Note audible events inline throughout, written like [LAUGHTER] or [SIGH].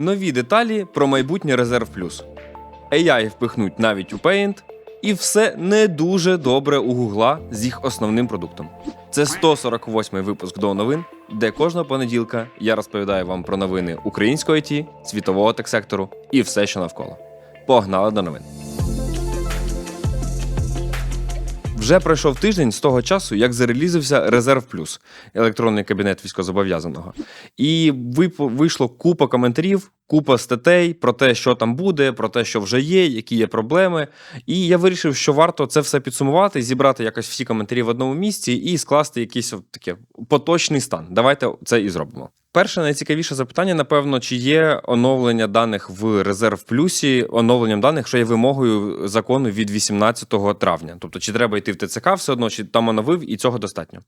Нові деталі про майбутнє Резерв Плюс. AI впихнуть навіть у Paint, і все не дуже добре у Гугла з їх основним продуктом. Це 148-й випуск до новин, де кожного понеділка я розповідаю вам про новини українського ІТ, світового тек-сектору і все, що навколо. Погнали до новин. Вже пройшов тиждень з того часу, як зарелізився Резерв Плюс, електронний кабінет військозобов'язаного, І вийшло купа коментарів, купа статей про те, що там буде, про те, що вже є, які є проблеми. І я вирішив, що варто це все підсумувати, зібрати якось всі коментарі в одному місці і скласти якийсь таке поточний стан. Давайте це і зробимо. Перше найцікавіше запитання, напевно, чи є оновлення даних в резерв плюсі, оновленням даних, що є вимогою закону від 18 травня. Тобто, чи треба йти в ТЦК все одно, чи там оновив, і цього достатньо.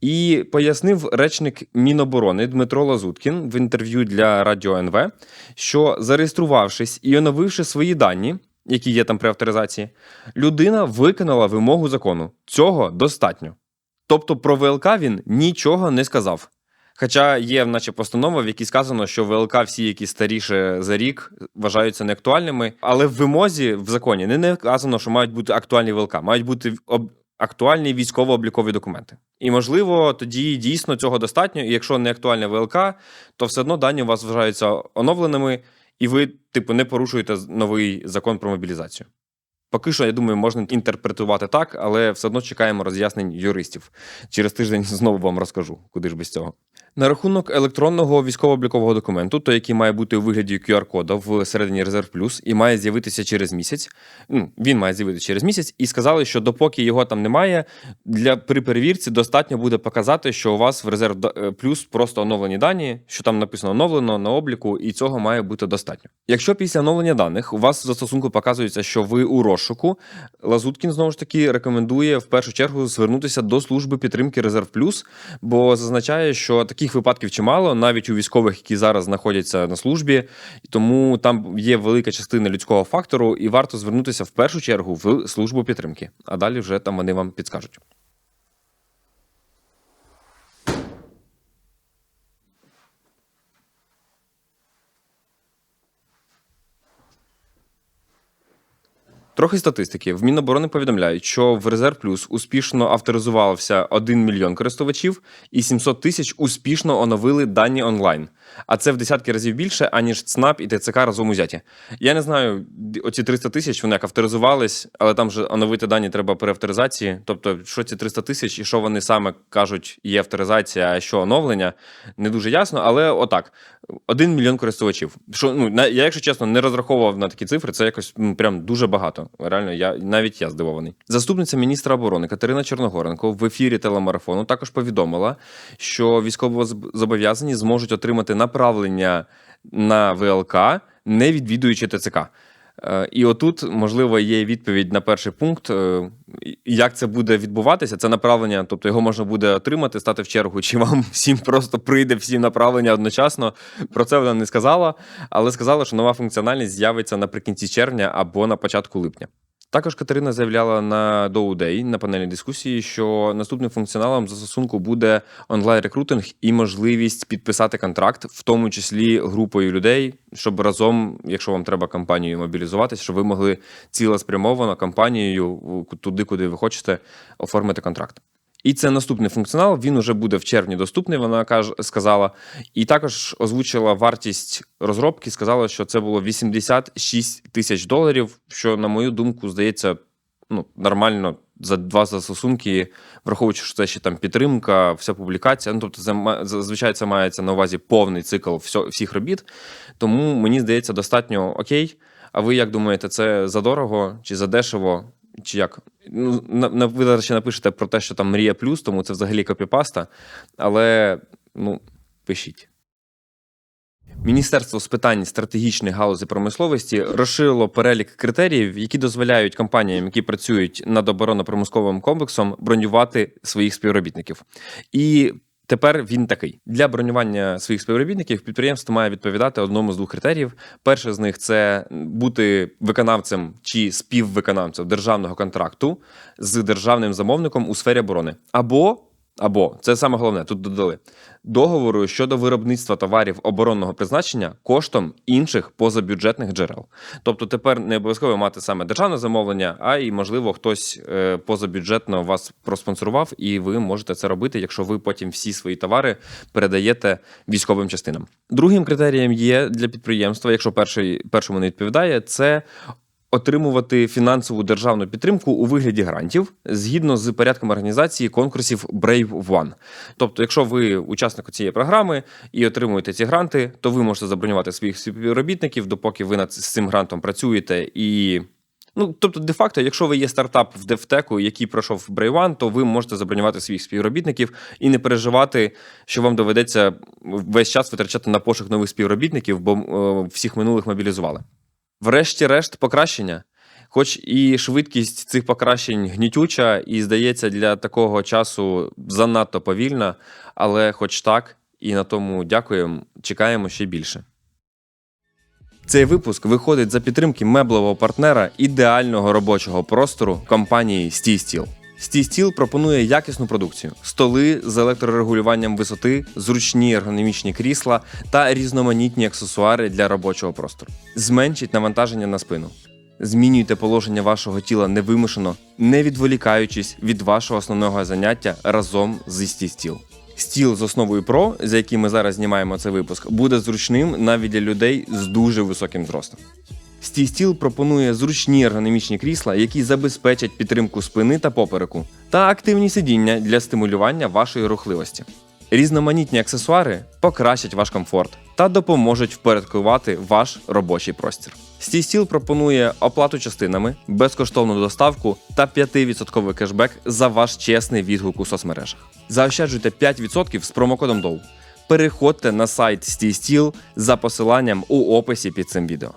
І пояснив речник Міноборони Дмитро Лазуткін в інтерв'ю для Радіо НВ, що зареєструвавшись і оновивши свої дані, які є там при авторизації, людина виконала вимогу закону. Цього достатньо. Тобто про ВЛК він нічого не сказав. Хоча є, наче постанова, в якій сказано, що ВЛК всі, які старіше за рік, вважаються неактуальними. Але в вимозі в законі не, вказано, що мають бути актуальні ВЛК, мають бути. Актуальні військово-облікові документи. І можливо, тоді дійсно цього достатньо. І якщо не актуальне ВЛК, то все одно дані у вас вважаються оновленими, і ви, типу, не порушуєте новий закон про мобілізацію. Поки що, я думаю, можна інтерпретувати так, але все одно чекаємо роз'яснень юристів. Через тиждень [LAUGHS] знову вам розкажу, куди ж без цього. На рахунок електронного військово-облікового документу, той, який має бути у вигляді QR-кода в середині Резерв Плюс і має з'явитися через місяць. Ну, він має з'явитися через місяць, і сказали, що допоки його там немає, для при перевірці достатньо буде показати, що у вас в Резерв е, Плюс просто оновлені дані, що там написано оновлено на обліку, і цього має бути достатньо. Якщо після оновлення даних у вас в застосунку показується, що ви у розшуку, Лазуткін знову ж таки рекомендує в першу чергу звернутися до служби підтримки Резерв Плюс, бо зазначає, що таких випадків чимало, навіть у військових, які зараз знаходяться на службі, тому там є велика частина людського фактору, і варто звернутися в першу чергу в службу підтримки. А далі вже там вони вам підскажуть. Трохи статистики. В Міноборони повідомляють, що в Резерв Плюс успішно авторизувався 1 мільйон користувачів і 700 тисяч успішно оновили дані онлайн. А це в десятки разів більше, аніж ЦНАП і ТЦК разом узяті. Я не знаю, оці 300 тисяч вони як авторизувались, але там же оновити дані треба при авторизації. Тобто, що ці 300 тисяч і що вони саме кажуть, є авторизація, а що оновлення, не дуже ясно. Але отак, 1 мільйон користувачів. Що ну я, якщо чесно, не розраховував на такі цифри. Це якось прям дуже багато. Реально, я навіть я здивований. Заступниця міністра оборони Катерина Чорногоренко в ефірі телемарафону також повідомила, що військовозобов'язані зможуть отримати направлення на ВЛК, не відвідуючи ТЦК. Е, І отут, можливо, є відповідь на перший пункт, е, як це буде відбуватися. Це направлення, тобто його можна буде отримати, стати в чергу, чи вам [LAUGHS] всім просто прийде всі направлення одночасно. Про це вона не сказала, але сказала, що нова функціональність з'явиться наприкінці червня або на початку липня. Також Катерина заявляла на Доудей на панельній дискусії, що наступним функціоналом застосунку буде онлайн-рекрутинг і можливість підписати контракт, в тому числі групою людей, щоб разом, якщо вам треба кампанію мобілізуватися, щоб ви могли цілеспрямовано кампанією туди, куди ви хочете, оформити контракт. І це наступний функціонал. Він уже буде в червні доступний. Вона каже, сказала. І також озвучила вартість розробки. Сказала, що це було 86 тисяч доларів. Що, на мою думку, здається, ну нормально за два застосунки, враховуючи, що це ще там підтримка, вся публікація. Ну тобто, зазвичай це мається на увазі повний цикл всіх робіт. Тому мені здається, достатньо окей. А ви як думаєте, це задорого чи задешево? Чи як? Ну, на, ви зараз ще напишете про те, що там мрія плюс, тому це взагалі копіпаста. Але ну, пишіть. Міністерство з питань стратегічних галузей промисловості розширило перелік критеріїв, які дозволяють компаніям, які працюють над оборонно-промисловим комплексом, бронювати своїх співробітників. І тепер він такий: для бронювання своїх співробітників підприємство має відповідати одному з двох критеріїв. Перше з них це бути виконавцем чи співвиконавцем державного контракту з державним замовником у сфері оборони, або Або це саме головне, тут додали договору щодо виробництва товарів оборонного призначення коштом інших позабюджетних джерел. Тобто тепер не обов'язково мати саме державне замовлення, а й можливо хтось е, позабюджетно вас проспонсорував, і ви можете це робити, якщо ви потім всі свої товари передаєте військовим частинам. Другим критерієм є для підприємства, якщо перший першому не відповідає, це отримувати фінансову державну підтримку у вигляді грантів згідно з порядком організації конкурсів Brave One. Тобто, якщо ви учасник цієї програми і отримуєте ці гранти, то ви можете забронювати своїх співробітників, допоки ви над цим грантом працюєте і. Ну, тобто, де-факто, якщо ви є стартап в DevTech, який пройшов One, то ви можете забронювати своїх співробітників і не переживати, що вам доведеться весь час витрачати на пошук нових співробітників, бо е, всіх минулих мобілізували. Врешті-решт, покращення. Хоч і швидкість цих покращень гнітюча, і здається, для такого часу занадто повільна, але хоч так, і на тому дякуємо, чекаємо ще більше. Цей випуск виходить за підтримки меблевого партнера ідеального робочого простору компанії SteeSteel. SteeSteel пропонує якісну продукцію: столи з електрорегулюванням висоти, зручні ергономічні крісла та різноманітні аксесуари для робочого простору. Зменшить навантаження на спину. Змінюйте положення вашого тіла невимушено, не відволікаючись від вашого основного заняття разом зі SteeSteel. Стіл з основою Pro, за яким ми зараз знімаємо цей випуск, буде зручним навіть для людей з дуже високим зростом. Стій-стіл пропонує зручні ергономічні крісла, які забезпечать підтримку спини та попереку, та активні сидіння для стимулювання вашої рухливості. Різноманітні аксесуари покращать ваш комфорт та допоможуть впорядкувати ваш робочий простір. Стій-стіл пропонує оплату частинами, безкоштовну доставку та 5% кешбек за ваш чесний відгук у соцмережах. Заощаджуйте 5% з промокодом DOW. Переходьте на сайт SteeSteel за посиланням у описі під цим відео.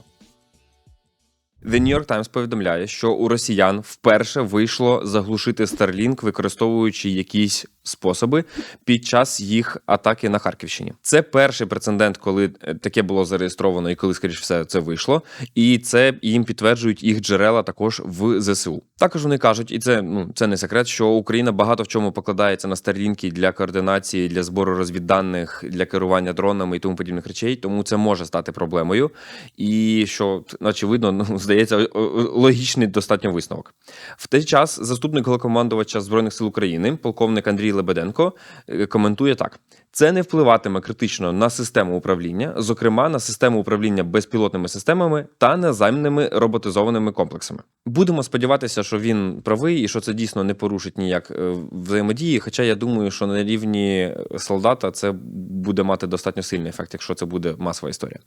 The New York Times повідомляє, що у росіян вперше вийшло заглушити Starlink, використовуючи якісь способи під час їх атаки на Харківщині. Це перший прецедент, коли е, таке було зареєстровано і коли, скоріш все, це вийшло. І це їм підтверджують їх джерела також в ЗСУ. Також вони кажуть, і це ну це не секрет, що Україна багато в чому покладається на Starlink для координації, для збору розвідданих, для керування дронами і тому подібних речей. Тому це може стати проблемою. І що очевидно, ну здається, логічний достатньо висновок. В той час заступник головнокомандувача збройних сил України, полковник Андрій Лебеденко, е, коментує так: це не впливатиме критично на систему управління, зокрема на систему управління безпілотними системами та наземними роботизованими комплексами. Будемо сподіватися, що він правий і що це дійсно не порушить ніяк е, взаємодії. Хоча я думаю, що на рівні солдата це буде мати достатньо сильний ефект, якщо це буде масова історія.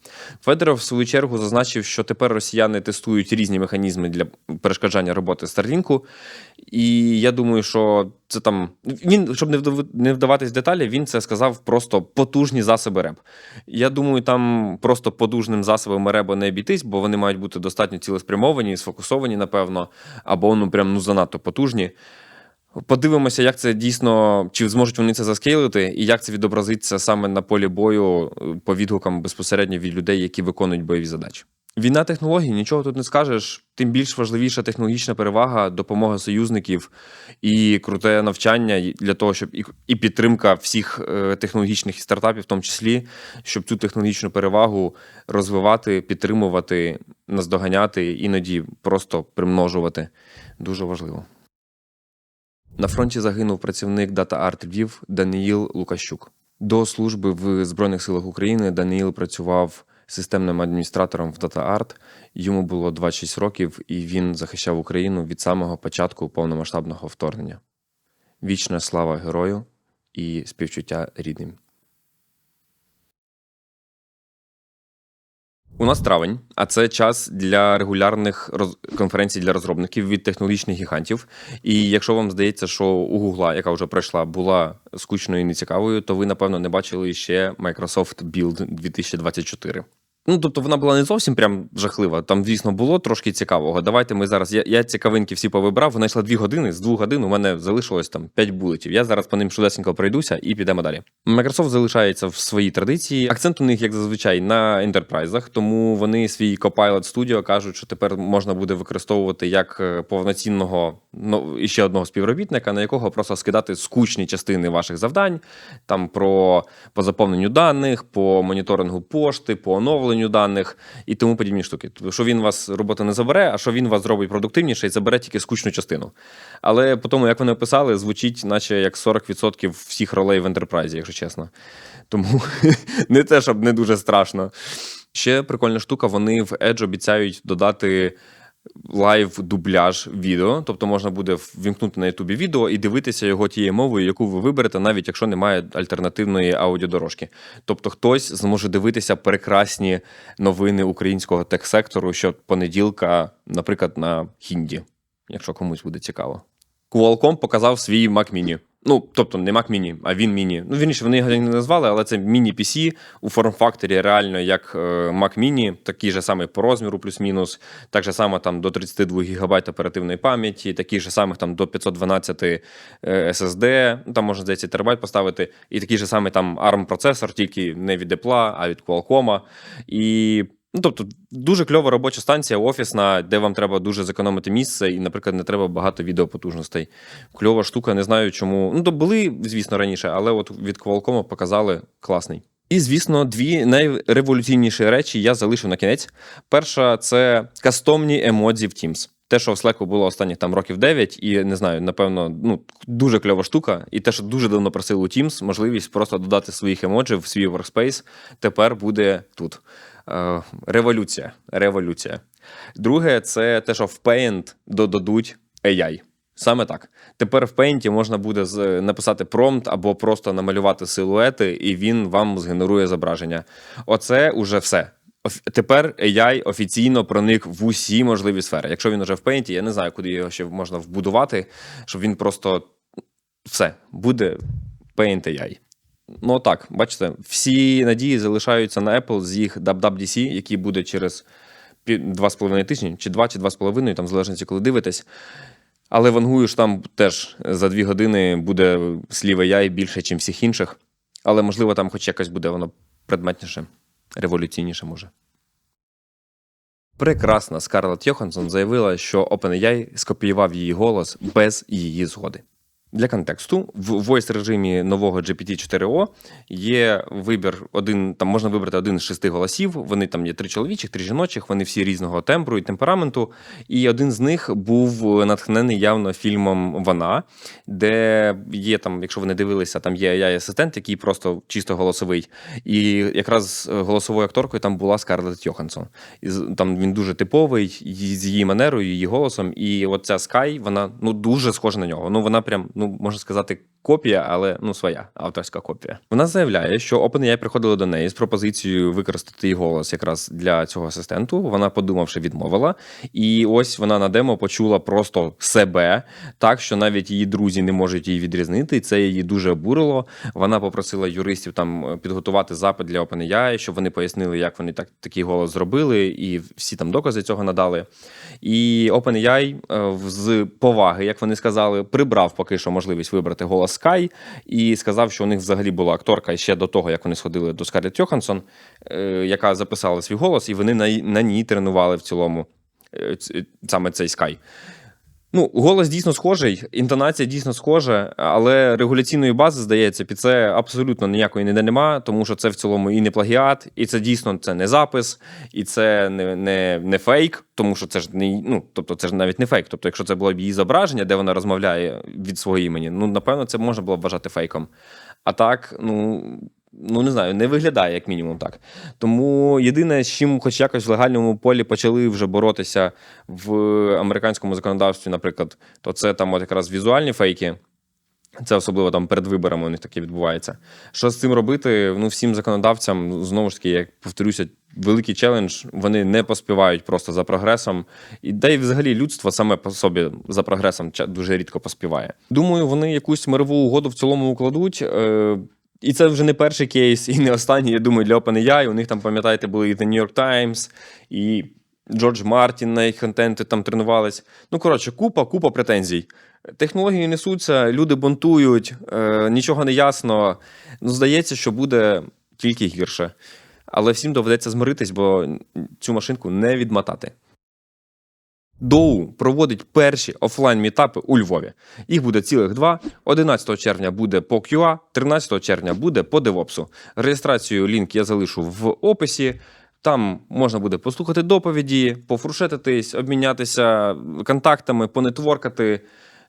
Федоров в свою чергу зазначив, що тепер росіяни тестують різні механізми для перешкоджання роботи Старлінку. І я думаю, що це там він, щоб не вдаватись в деталі, він це сказав просто потужні засоби РЕБ. Я думаю, там просто потужним засобами РЕБу не обійтись, бо вони мають бути достатньо цілеспрямовані, сфокусовані, напевно, або ну прям ну занадто потужні. Подивимося, як це дійсно, чи зможуть вони це заскейлити, і як це відобразиться саме на полі бою по відгукам безпосередньо від людей, які виконують бойові задачі. Війна технологій, нічого тут не скажеш. Тим більш важливіша технологічна перевага, допомога союзників і круте навчання для того, щоб і підтримка всіх е, технологічних стартапів, в тому числі, щоб цю технологічну перевагу розвивати, підтримувати, наздоганяти, іноді просто примножувати. Дуже важливо. На фронті загинув працівник DataArt Львів Даниїл Лукащук. До служби в Збройних силах України Даниїл працював системним адміністратором в DataArt. Йому було 26 років, і він захищав Україну від самого початку повномасштабного вторгнення. Вічна слава герою і співчуття рідним. У нас травень, а це час для регулярних роз... конференцій для розробників від технологічних гігантів. І якщо вам здається, що у Гугла, яка вже пройшла, була скучною і нецікавою, то ви, напевно, не бачили ще Microsoft Build 2024. Ну, тобто вона була не зовсім прям жахлива. Там, звісно, було трошки цікавого. Давайте ми зараз. Я, я цікавинки всі повибрав. Вона йшла дві години. З двох годин у мене залишилось там 5 булетів. Я зараз по ним швидесенько пройдуся і підемо далі. Microsoft залишається в своїй традиції. Акцент у них, як зазвичай, на ентерпрайзах, тому вони свій Copilot Studio кажуть, що тепер можна буде використовувати як е, повноцінного ну, ще одного співробітника, на якого просто скидати скучні частини ваших завдань, там про по заповненню даних, по моніторингу пошти, по оновленню даних і тому подібні штуки. Тобто, що він вас робота не забере, а що він вас зробить продуктивніше і забере тільки скучну частину. Але по тому, як вони описали, звучить, наче як 40% всіх ролей в ентерпрайзі, якщо чесно. Тому [LAUGHS] не те, щоб не дуже страшно. Ще прикольна штука, вони в Edge обіцяють додати лайв дубляж відео, тобто можна буде ввімкнути на Ютубі відео і дивитися його тією мовою, яку ви виберете, навіть якщо немає альтернативної аудіодорожки. Тобто хтось зможе дивитися прекрасні новини українського техсектору щопонеділка, наприклад, на хінді, якщо комусь буде цікаво. Qualcomm показав свій Mac Mini. Ну, тобто не Mac Mini, а він Mini. Ну, вірніше, вони його не назвали, але це міні-PC у форм-факторі реально як е, Mac Mini, такий же самий по розміру, плюс-мінус, так же само там до 32 ГБ оперативної пам'яті, такий же самих там до 512 е, SSD, ну, там можна здається терабайт поставити, і такий же самий там ARM-процесор, тільки не від Apple, а від Qualcomm. І Ну, тобто, дуже кльова робоча станція, офісна, де вам треба дуже зекономити місце, і, наприклад, не треба багато відеопотужностей. Кльова штука, не знаю чому. Ну, то були, звісно, раніше, але от від Qualcomm показали класний. І, звісно, дві найреволюційніші речі я залишив на кінець. Перша це кастомні емодзі в Teams. Те, що в Slack було останніх там років 9, і не знаю, напевно, ну дуже кльова штука. І те, що дуже давно просили у Teams, можливість просто додати своїх емоджів в свій workspace, тепер буде тут. Е, революція. Революція. Друге, це те, що в Paint додадуть AI. Саме так. Тепер в Paint можна буде написати промпт або просто намалювати силуети, і він вам згенерує зображення. Оце уже все. Тепер AI офіційно проник в усі можливі сфери. Якщо він уже в Paint, я не знаю, куди його ще можна вбудувати, щоб він просто все буде Paint AI. Ну так, бачите, всі надії залишаються на Apple з їх WWDC, який буде через пі- два з половиною тижні, чи два, чи два з половиною, там в залежності, коли дивитесь. Але вангую, що там теж за дві години буде слів AI більше, ніж всіх інших. Але, можливо, там хоч якось буде воно предметніше, революційніше може. Прекрасна Скарлетт Йоханссон заявила, що OpenAI скопіював її голос без її згоди. Для контексту, в voice режимі нового GPT-4o є вибір один, там можна вибрати один з шести голосів. Вони там є три чоловічих, три жіночих, вони всі різного тембру і темпераменту. І один з них був натхнений явно фільмом Вона, де є там, якщо ви не дивилися, там є AI-асистент, який просто чисто голосовий. І якраз голосовою акторкою там була Скарлетт Йоханссон. І там він дуже типовий з її манерою, її голосом. І от ця Sky, вона ну дуже схожа на нього. Ну вона прям, ну можна сказати, копія, але ну своя авторська копія. Вона заявляє, що OpenAI приходили до неї з пропозицією використати її голос якраз для цього асистенту. Вона, подумавши, відмовила. І ось вона на демо почула просто себе, так що навіть її друзі не можуть її відрізнити. І це її дуже обурило. Вона попросила юристів там підготувати запит для OpenAI, щоб вони пояснили, як вони так такий голос зробили, і всі там докази цього надали. І OpenAI е, з поваги, як вони сказали, прибрав поки що можливість вибрати голос Sky і сказав, що у них взагалі була акторка ще до того, як вони сходили до Скарлетт Йоханссон, е, яка записала свій голос, і вони на, ній тренували в цілому е, саме цей Sky. Ну, голос дійсно схожий, інтонація дійсно схожа, але регуляційної бази, здається, під це абсолютно ніякої ніде нема, тому що це в цілому і не плагіат, і це дійсно це не запис, і це не, не, не фейк, тому що це ж не ну, тобто це ж навіть не фейк. Тобто, якщо це було б її зображення, де вона розмовляє від свого імені, ну напевно, це можна було б вважати фейком. А так, ну. Ну, не знаю, не виглядає як мінімум так. Тому єдине, з чим, хоч якось в легальному полі почали вже боротися в американському законодавстві, наприклад, то це там от якраз візуальні фейки. Це особливо там перед виборами у них таке відбувається. Що з цим робити? Ну, всім законодавцям, знову ж таки, як повторюся, великий челендж. Вони не поспівають просто за прогресом. І да й взагалі людство саме по собі за прогресом дуже рідко поспіває. Думаю, вони якусь мирову угоду в цілому укладуть. І це вже не перший кейс, і не останній, я думаю, для OpenAI. У них там, пам'ятаєте, були і The New York Times, і Джордж Мартін на їх контенти там тренувались. Ну, коротше, купа, купа претензій. Технології несуться, люди бунтують, е, нічого не ясно. Ну, здається, що буде тільки гірше. Але всім доведеться змиритись, бо цю машинку не відмотати. Доу проводить перші офлайн мітапи у Львові. Їх буде цілих два. 11 червня буде по QA, 13 червня буде по DevOps. Реєстрацію лінк я залишу в описі. Там можна буде послухати доповіді, пофрушетитись, обмінятися контактами, понетворкати,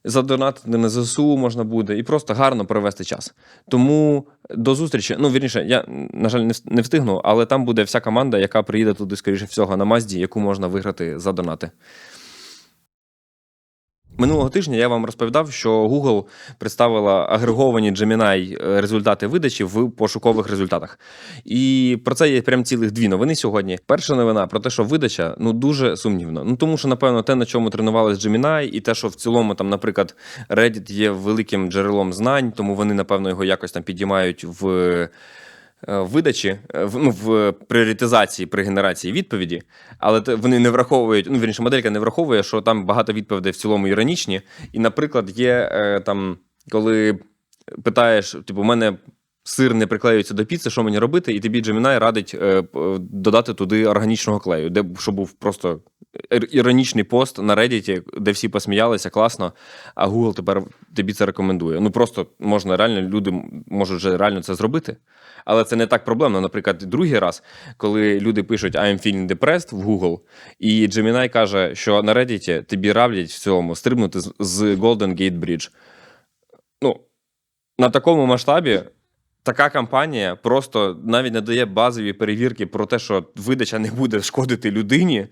задонатити на ЗСУ можна буде і просто гарно провести час. Тому до зустрічі. Ну, вірніше, я, на жаль, не встигну, але там буде вся команда, яка приїде туди, скоріше всього, на Мазді, яку можна виграти за донати. Минулого тижня я вам розповідав, що Google представила агреговані Gemini е, результати видачі в пошукових результатах. І про це є прям цілих дві новини сьогодні. Перша новина про те, що видача ну дуже сумнівно. Ну тому що, напевно, те, на чому тренувалися Gemini, і те, що в цілому, там, наприклад, Reddit є великим джерелом знань, тому вони, напевно, його якось там підіймають в. Е, Видачі е, в, ну, в пріоритизації при генерації відповіді, але вони не враховують. Ну, вірніше, моделька не враховує, що там багато відповідей в цілому іронічні. І, наприклад, є е, там, коли питаєш, типу, у мене сир не приклеюється до піци, що мені робити? І тобі Gemini радить е, додати туди органічного клею, де щоб був просто іронічний пост на Reddit, де всі посміялися, класно. А Google тепер тобі це рекомендує. Ну просто можна реально, люди можуть вже реально це зробити. Але це не так проблемно. Наприклад, другий раз, коли люди пишуть I'm feeling depressed в Google, і Gemini каже, що на Reddit тобі радять в цьому стрибнути з Golden Gate Bridge. Ну, на такому масштабі така кампанія просто навіть не дає базові перевірки про те, що видача не буде шкодити людині.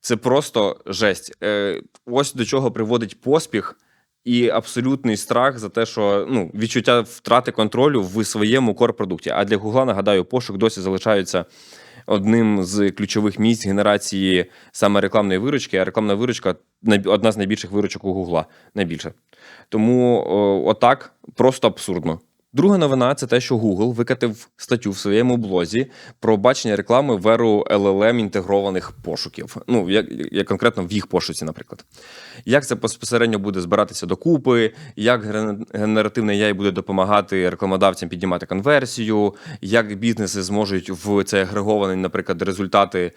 Це просто жесть. Е, ось до чого приводить поспіх і абсолютний страх за те, що ну, відчуття втрати контролю в своєму кор-продукті. А для Гугла, нагадаю, пошук досі залишається одним з ключових місць генерації саме рекламної виручки, а рекламна виручка одна з найбільших виручок у Гугла. Найбільше. Тому отак просто абсурдно. Друга новина це те, що Google викатив статтю в своєму блозі про бачення реклами в еру LLM інтегрованих пошуків. Ну, як, як конкретно в їх пошуці, наприклад. Як це безпосередньо буде збиратися докупи, як ген- генеративний AI буде допомагати рекламодавцям піднімати конверсію, як бізнеси зможуть в цей агрегований, наприклад, результати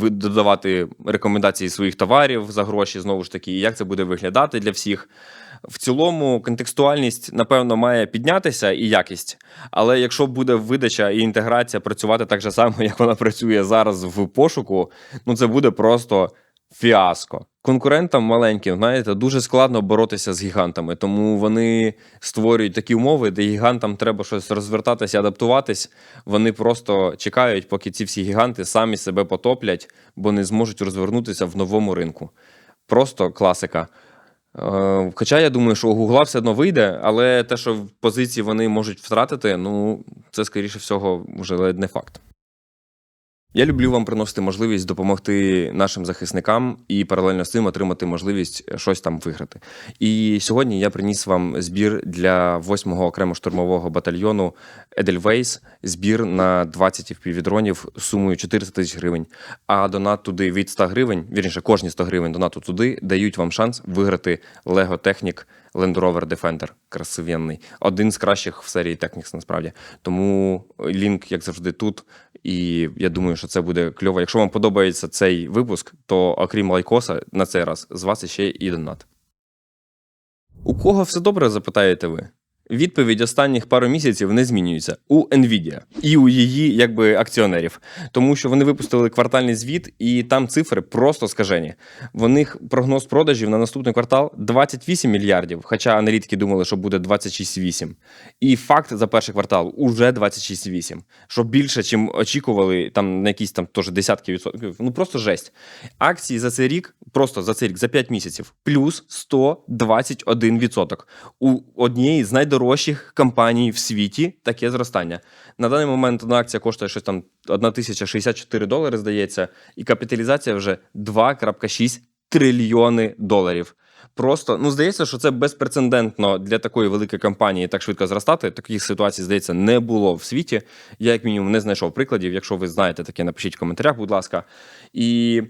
додавати рекомендації своїх товарів за гроші, знову ж таки, і як це буде виглядати для всіх. В цілому контекстуальність, напевно, має піднятися і якість. Але якщо буде видача і інтеграція працювати так же само, як вона працює зараз в пошуку, ну це буде просто фіаско. Конкурентам маленьким, знаєте, дуже складно боротися з гігантами, тому вони створюють такі умови, де гігантам треба щось розвертатися, адаптуватись. Вони просто чекають, поки ці всі гіганти самі себе потоплять, бо не зможуть розвернутися в новому ринку. Просто класика. Е, Хоча я думаю, що у Гугла все одно вийде, але те, що в позиції вони можуть втратити, ну це скоріше всього вже не факт. Я люблю вам приносити можливість допомогти нашим захисникам і паралельно з цим отримати можливість щось там виграти. І сьогодні я приніс вам збір для 8-го окремо штурмового батальйону Едельвейс, збір на 20 впівдронів сумою 400 тисяч гривень. А донат туди від 100 гривень, вірніше, кожні 100 гривень донату туди дають вам шанс виграти Lego Technic Land Rover Defender. Красивенний. Один з кращих в серії Technics, насправді. Тому лінк, як завжди, тут. І я думаю, що це буде кльово. Якщо вам подобається цей випуск, то окрім лайкоса, на цей раз з вас ще і донат. У кого все добре, запитаєте ви? Відповідь останніх пару місяців не змінюється у Nvidia і у її якби акціонерів, тому що вони випустили квартальний звіт, і там цифри просто скажені. В них прогноз продажів на наступний квартал 28 мільярдів, хоча аналітики думали, що буде 26,8. І факт за перший квартал уже 26,8, що більше, чим очікували, там на якісь там теж десятки відсотків. Ну просто жесть. Акції за цей рік, просто за цей рік, за 5 місяців, плюс 121 відсоток. У однієї з найдорожчих компаній в світі таке зростання. На даний момент одна акція коштує щось там 1064 долари, здається, і капіталізація вже 2,6 трильйони доларів. Просто ну здається, що це безпрецедентно для такої великої компанії так швидко зростати. Таких ситуацій, здається, не було в світі. Я, як мінімум, не знайшов прикладів. Якщо ви знаєте таке, напишіть в коментарях, будь ласка. І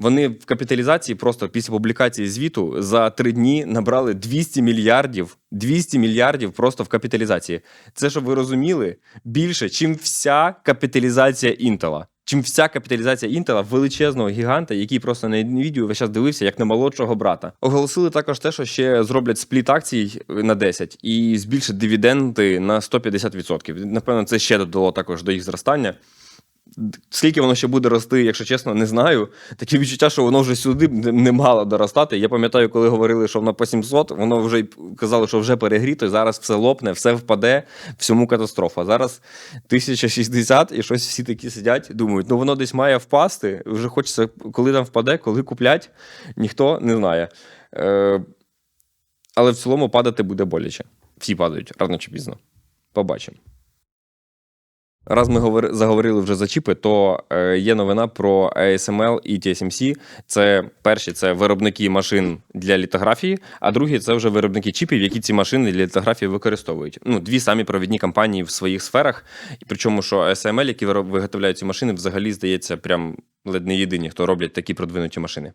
вони в капіталізації просто після публікації звіту за три дні набрали 200 мільярдів. 200 мільярдів просто в капіталізації. Це, щоб ви розуміли, більше, чим вся капіталізація Інтела. Чим вся капіталізація Інтела величезного гіганта, який просто на відео весь час дивився як на молодшого брата. Оголосили також те, що ще зроблять спліт акцій на 10 і збільшать дивіденди на 150%. Напевно, це ще додало також до їх зростання. Скільки воно ще буде рости, якщо чесно, не знаю. Таке відчуття, що воно вже сюди не мало доростати. Я пам'ятаю, коли говорили, що воно по 700, воно вже казали, що вже перегріто, зараз все лопне, все впаде, всьому катастрофа. Зараз 1060 і щось всі такі сидять, думають, ну воно десь має впасти. Вже хочеться, коли там впаде, коли куплять, ніхто не знає. Е, але в цілому падати буде боляче. Всі падають рано чи пізно. Побачимо. Раз ми заговорили вже за чіпи, то е, є новина про ASML і TSMC. Це перші це виробники машин для літографії, а другі це вже виробники чіпів, які ці машини для літографії використовують. Ну, дві самі провідні компанії в своїх сферах. Причому, що ASML, які виготовляють ці машини, взагалі здається, прям ледь не єдині, хто роблять такі продвинуті машини.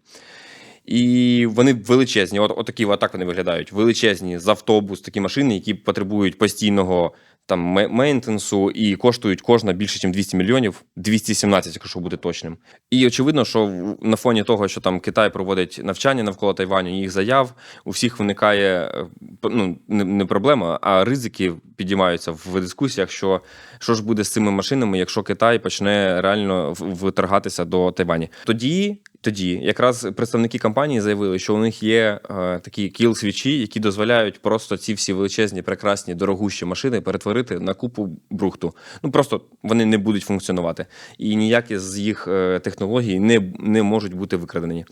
І вони величезні. От, от такі отак вони виглядають. Величезні з автобус, такі машини, які потребують постійного там мейнтенсу і коштують кожна більше, ніж 200 мільйонів, 217, якщо бути точним. І очевидно, що на фоні того, що там Китай проводить навчання навколо Тайваню, їх заяв, у всіх виникає е, ну, не, проблема, а ризики підіймаються в дискусіях, що що ж буде з цими машинами, якщо Китай почне реально вторгатися до Тайвані. Тоді. Тоді якраз представники компанії заявили, що у них є е, такі кіл-свічі, які дозволяють просто ці всі величезні, прекрасні, дорогущі машини перетворити на купу брухту. Ну просто вони не будуть функціонувати, і ніякі з їх е, технологій не, не можуть бути викрадені.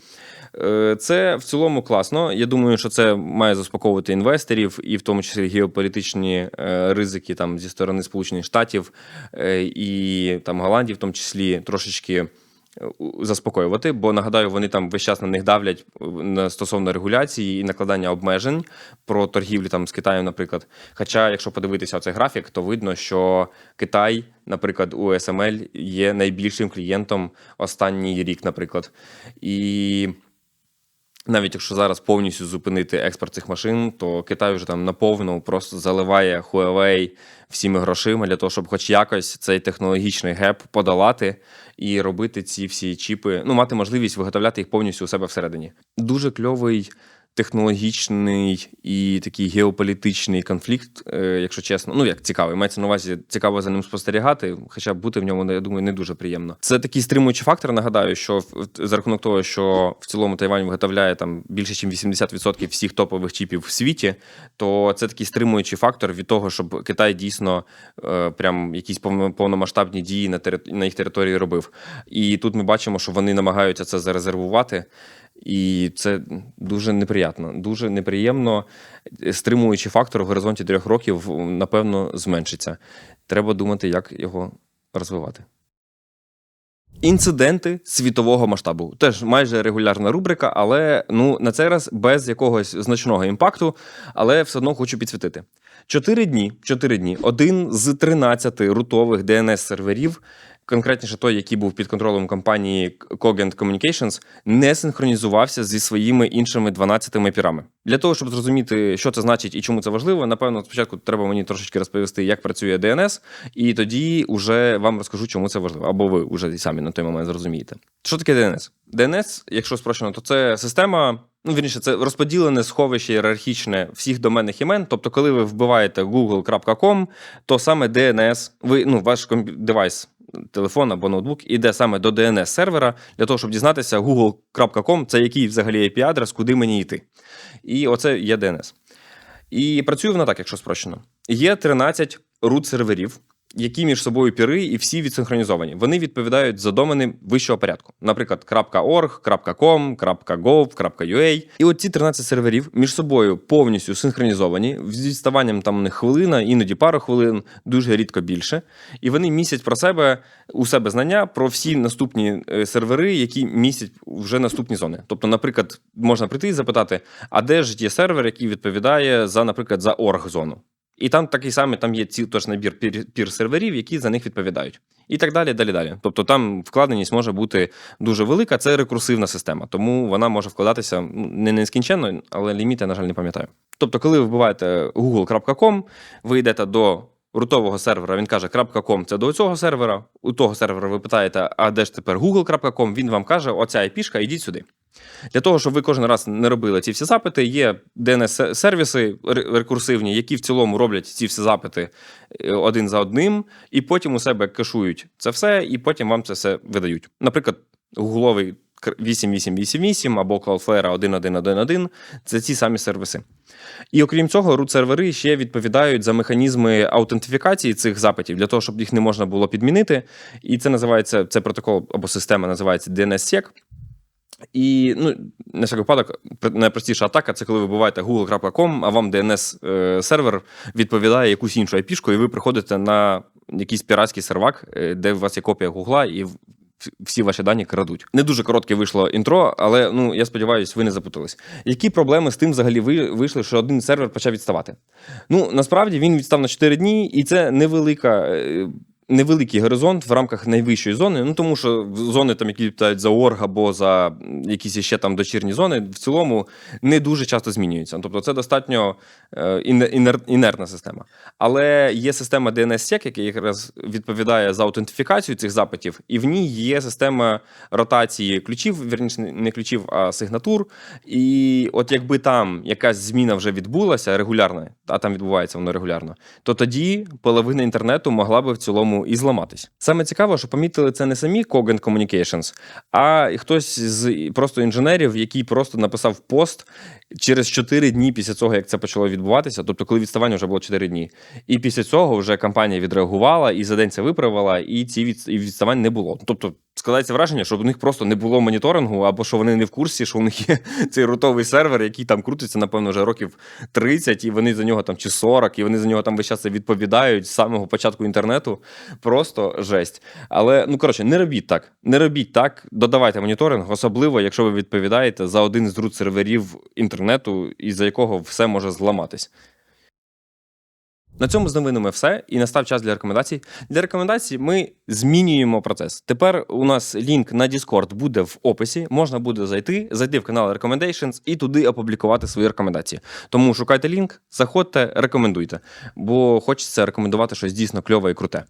Е, Це в цілому класно. Я думаю, що це має заспокоювати інвесторів, і в тому числі геополітичні е, ризики там зі сторони Сполучених Штатів е, і там Голландії, в тому числі трошечки. Заспокоювати, бо нагадаю, вони там весь час на них давлять стосовно регуляції і накладання обмежень про торгівлю там з Китаєм, наприклад. Хоча, якщо подивитися цей графік, то видно, що Китай, наприклад, у SML є найбільшим клієнтом останній рік, наприклад. І навіть якщо зараз повністю зупинити експорт цих машин, то Китай вже там наповну просто заливає Huawei всіми грошима для того, щоб хоч якось цей технологічний геп подолати і робити ці всі чіпи, ну мати можливість виготовляти їх повністю у себе всередині. Дуже кльовий технологічний і такий геополітичний конфлікт, е, якщо чесно. Ну як цікавий, мається на увазі цікаво за ним спостерігати, хоча бути в ньому, я думаю, не дуже приємно. Це такий стримуючий фактор. Нагадаю, що за рахунок того, що в цілому Тайвань виготовляє там більше, ніж 80% всіх топових чіпів в світі, то це такий стримуючий фактор від того, щоб Китай дійсно е, прям якісь повно- повномасштабні дії на їх території робив. І тут ми бачимо, що вони намагаються це зарезервувати. І це дуже неприємно. Дуже неприємно. Стримуючий фактор в горизонті трьох років, напевно, зменшиться. Треба думати, як його розвивати. Інциденти світового масштабу. Теж майже регулярна рубрика, але ну на цей раз без якогось значного імпакту, але все одно хочу підсвітити. Чотири дні, чотири дні, один з 13 рутових DNS-серверів, конкретніше той, який був під контролем компанії Cogent Communications, не синхронізувався зі своїми іншими 12 пірами. Для того, щоб зрозуміти, що це значить і чому це важливо, напевно, спочатку треба мені трошечки розповісти, як працює DNS, і тоді вже вам розкажу, чому це важливо, або ви вже самі на той момент зрозумієте. Що таке DNS? DNS, якщо спрощено, то це система. Ну, вірніше, це розподілене сховище ієрархічне всіх доменних імен. Тобто, коли ви вбиваєте google.com, то саме DNS, ви, ну, ваш девайс, телефон або ноутбук іде саме до DNS сервера для того, щоб дізнатися google.com, це який взагалі IP-адрес, куди мені йти. І оце є DNS. І працює вона так, якщо спрощено. Є 13 root серверів, які між собою піри і всі відсинхронізовані. Вони відповідають за домени вищого порядку. Наприклад, .org, .com, .gov, .ua. І от ці 13 серверів між собою повністю синхронізовані, з відставанням там них хвилина, іноді пару хвилин, дуже рідко більше. І вони містять про себе у себе знання про всі наступні е, сервери, які містять вже наступні зони. Тобто, наприклад, можна прийти і запитати, а де ж є сервер, який відповідає за, наприклад, за орг зону. І там такий самий, там є ці теж набір пір- пір-серверів, які за них відповідають. І так далі, далі, далі. Тобто там вкладеність може бути дуже велика, це рекурсивна система, тому вона може вкладатися ну, не нескінченно, але ліміти, на жаль, не пам'ятаю. Тобто, коли ви вбиваєте google.com, ви йдете до рутового сервера, він каже .com це до цього сервера. У того сервера ви питаєте, а де ж тепер google.com, він вам каже, оця IP-шка, ідіть сюди. Для того, щоб ви кожен раз не робили ці всі запити, є DNS-сервіси рекурсивні, які в цілому роблять ці всі запити е, один за одним, і потім у себе кешують це все, і потім вам це все видають. Наприклад, гугловий 8888 або Cloudflare 1111 – це ці самі сервіси. І окрім цього, root-сервери ще відповідають за механізми аутентифікації цих запитів для того, щоб їх не можна було підмінити. І це називається це протокол або система називається DNSSEC. І ну, на всякий випадок, найпростіша атака це коли ви буваєте google.com, а вам DNS-сервер відповідає якусь іншу IP-шку, і ви приходите на якийсь піратський сервак, е, де у вас є копія гугла, і всі ваші дані крадуть. Не дуже коротке вийшло інтро, але ну я сподіваюся, ви не запутались. Які проблеми з тим взагалі ви- вийшли, що один сервер почав відставати? Ну насправді він відстав на 4 дні, і це невелика. Невеликий горизонт в рамках найвищої зони, ну тому що зони, там, які відповідають за орг або за якісь ще там дочірні зони, в цілому не дуже часто змінюються. Тобто це достатньо е, інер- інер- інертна система. Але є система DNS-SEC, яка якраз відповідає за аутентифікацію цих запитів, і в ній є система ротації ключів, вірніше не ключів, а сигнатур. І от якби там якась зміна вже відбулася регулярна, а там відбувається воно регулярно, то тоді половина інтернету могла би в цілому і зламатись. Саме цікаво, що помітили це не самі Cogent Communications, а хтось з просто інженерів, який просто написав пост через 4 дні після цього, як це почало відбуватися. Тобто, коли відставання вже було 4 дні. І після цього вже компанія відреагувала і за день це виправила, і ці від... відставань не було. Тобто. Складається враження, що в них просто не було моніторингу, або що вони не в курсі, що у них є [LAUGHS] цей рутовий сервер, який там крутиться, напевно, вже років 30, і вони за нього там чи 40, і вони за нього там весь час відповідають з самого початку інтернету. Просто жесть. Але ну коротше, не робіть так. Не робіть так, додавайте моніторинг, особливо, якщо ви відповідаєте за один з рут серверів інтернету, із за якого все може зламатись. На цьому з новинами все, і настав час для рекомендацій. Для рекомендацій ми змінюємо процес. Тепер у нас лінк на Discord буде в описі. Можна буде зайти, зайти в канал Recommendations і туди опублікувати свої рекомендації. Тому шукайте лінк, заходьте, рекомендуйте, бо хочеться рекомендувати щось дійсно кльове і круте.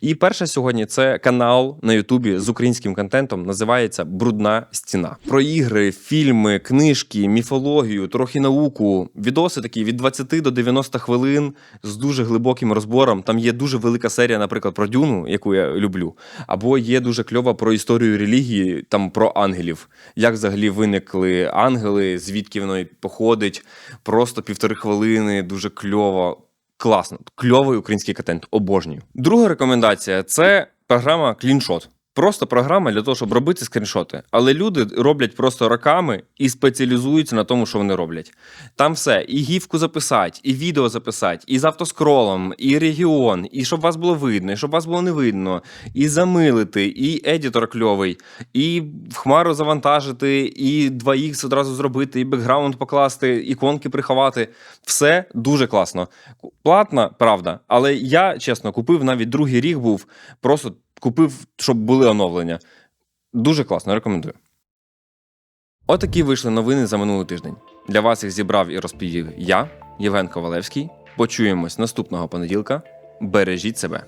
І перше сьогодні це канал на Ютубі з українським контентом, називається Брудна стіна. Про ігри, фільми, книжки, міфологію, трохи науку. Відоси такі від 20 до 90 хвилин з дуже глибоким розбором. Там є дуже велика серія, наприклад, про Дюну, яку я люблю. Або є дуже кльова про історію релігії, там про ангелів. Як взагалі виникли ангели, звідки воно походить. Просто півтори хвилини, дуже кльово. Класно, кльовий український контент, обожнюю. Друга рекомендація це програма CleanShot. Просто програма для того, щоб робити скріншоти. Але люди роблять просто роками і спеціалізуються на тому, що вони роблять. Там все: і гівку записати, і відео записати, і з автоскролом, і регіон, і щоб вас було видно, і щоб вас було не видно, і замилити, і едітор кльовий, і в хмару завантажити, і 2х одразу зробити, і бекграунд покласти, іконки приховати. Все дуже класно. Платна, правда, але я чесно купив навіть другий рік був, просто купив, щоб були оновлення. Дуже класно, рекомендую. Отакі вийшли новини за минулий тиждень. Для вас їх зібрав і розповів я, Євген Ковалевський. Почуємось наступного понеділка. Бережіть себе.